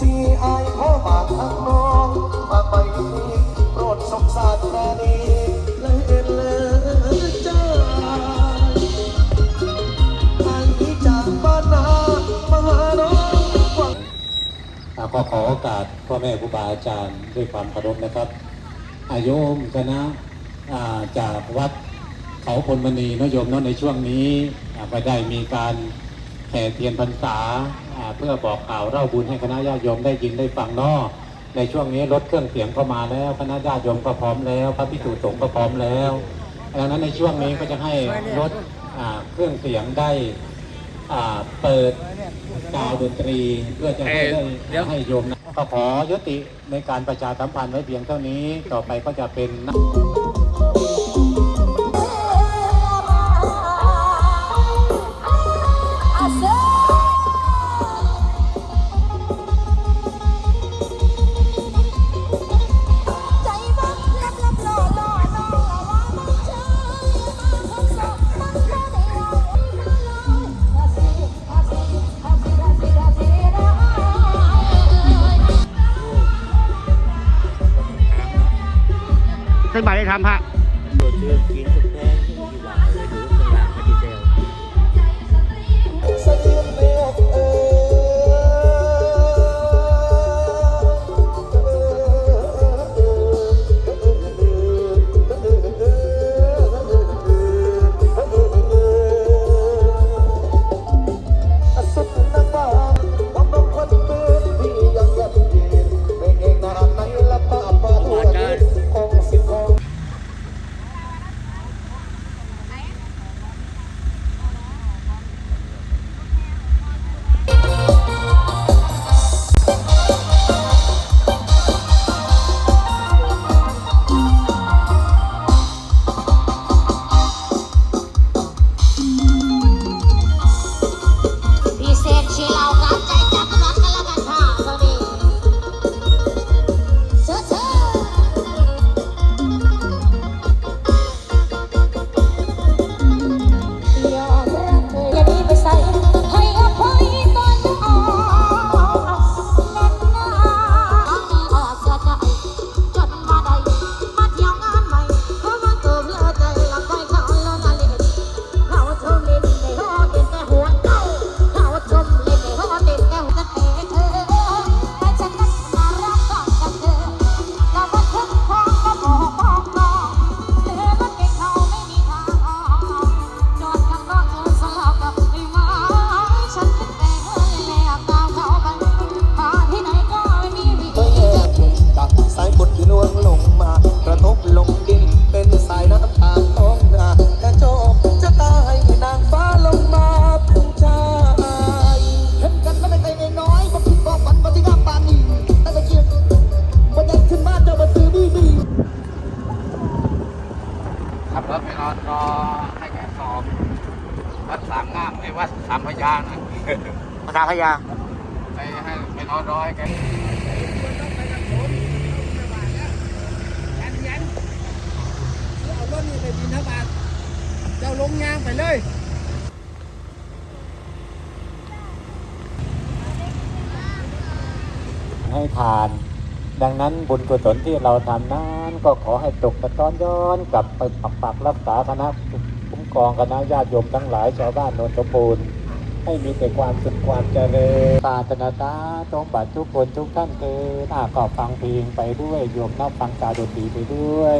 สีอายพ่อบาดทักน้องมาไปนี้โปรดสงสารแม่นี้เลยเอ็นเลยใจอันนี้จากบ้านนามาหาน้องก็ขอโอกาสพ่อแม่ครูบาอาจารย์ด้วยความเคารพนะครับ อาโยมคณะาจากวัดเขาพลมณีนโยมเนาะในช่วงนี้อ่าก็ได้มีการ ห่เทียนพรรษาอ่าเพื่อบอกข่าวเล่าบุญให้คณะญาติโยมได้ยินได้ฟังเนาะในช่วงนี้รถเครื่องเสียงเข้ามาแล้วคณะญาติโยมก็พร้อมแล้ว พระพิสุสงฆ์ก็พร้อมแล้วดังนั้นในช่วงนี้ก็จะให้รถอ่าเครื่องเสียงได้อ่าเปิดกล่าวดนตรีเพื่อจะให้ได้เดี๋ยวให้โยมนะก็ขอยุติในการประชาสัมพันธ์ไว้เพียงเท่านี้ต่อไปก็จะเป็น ทำฮะโดดเชือกินกับแป้งที่หวาน นาพยาไปให้ไปนอนรอให้แกเอารถนี่ไปบินทบาทเจ้าลงยางไปเลยให้ทาน ดังนั้นบุญกุศลที่เราทำนั้นก็ขอให้ตกกระต้อนย้อนกลับไปปักปักรักษาคณะคุ้มครองคณะญาติโยมทั้งหลายชาวบ้านโนนทบูรณ์ ให้มีแต่ความสุขความเจริญปาตนาตาจงบัดทุกคนทุกท่านเกิดอาก็ฟังเพลงไปด้วยโยมนับฟังกาดนตรีไปด้วย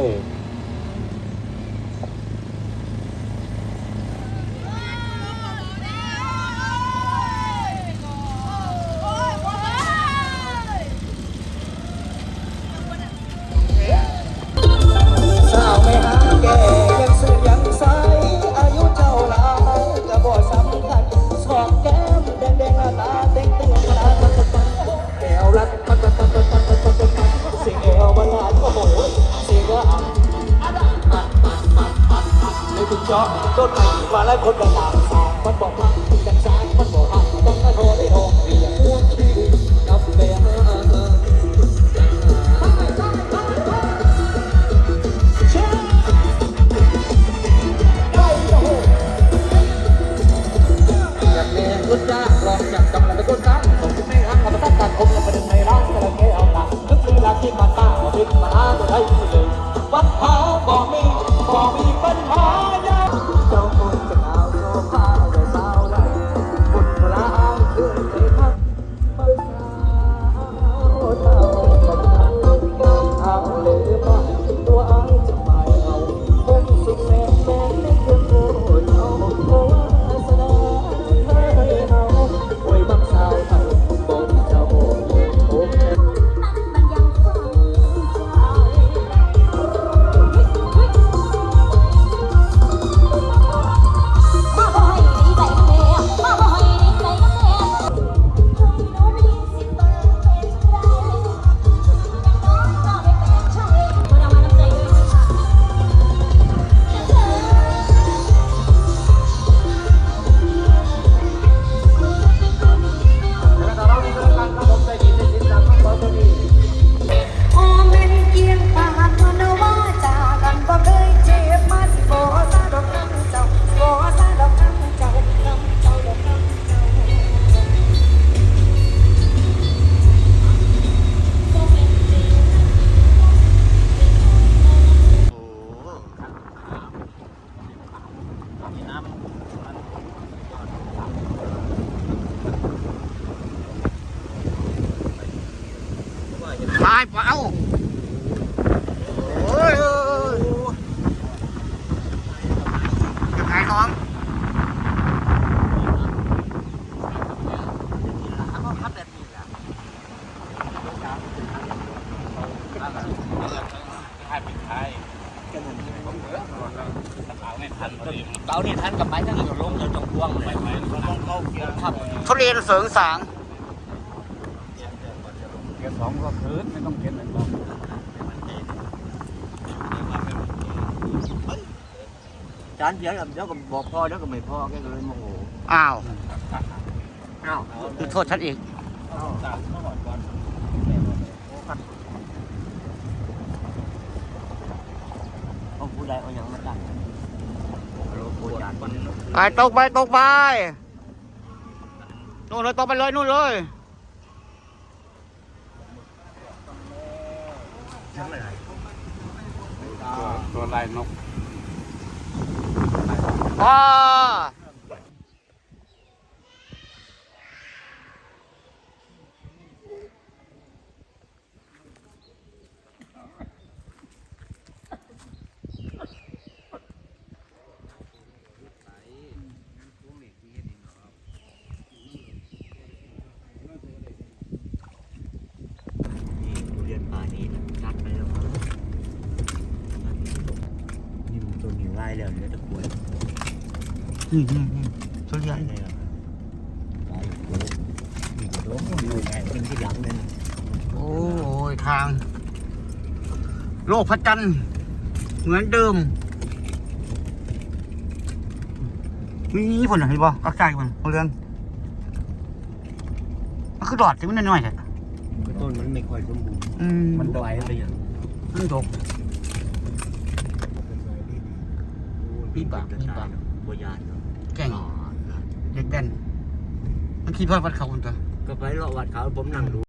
นาะรถมาแล้วคนประมาทมันบอกว่ากันซ้ายมันบอกว่าต้องมาโทรได้โทรเรียกพวกที่กับเบียผมเราไปดึงในร้านกระเกเอาหนักนึกถึงร้านที่มาต้าเาดิ้มาหาตัวได้ นี่ท่านกับไม้ทั้งอยู่ลงอยู่ตรงพวงเลยครับทุเรียนเสริงสางเก็บสองก็คืนไม่ต้องเก็บหนึ่งรอบจานเดียวเดี๋ยวก็บอกพ่อเดี๋ยวก็ไม่พ่อแกก็เลยโมโหอ้าวอ้าวคือโทษฉันอีกเอาผู้ใดเอาอย่างมาตั้งโลโก้จาน ไปตกไปตกไปนู่นเลยตกไปเลยนู่นเลยตัวลายนกว้า อืมอืมอืมทุเรียนโอ้ยทาง โลกพระจันทร์เหมือนเดิมมีผลอะไรบ่กักใจมันเอาเรื่องมันคือดอดที่มันน้อยๆแค่ต้นมันไม่ค่อยสมบูรณ์มันไหวอะไรอย่างมันดกมีปากมีปากบัวยานแก่ง เด็กแดนมันคิดว่าวัดเขาคนตัว ก็ไปเลาะวัดเขาผมนั่งดู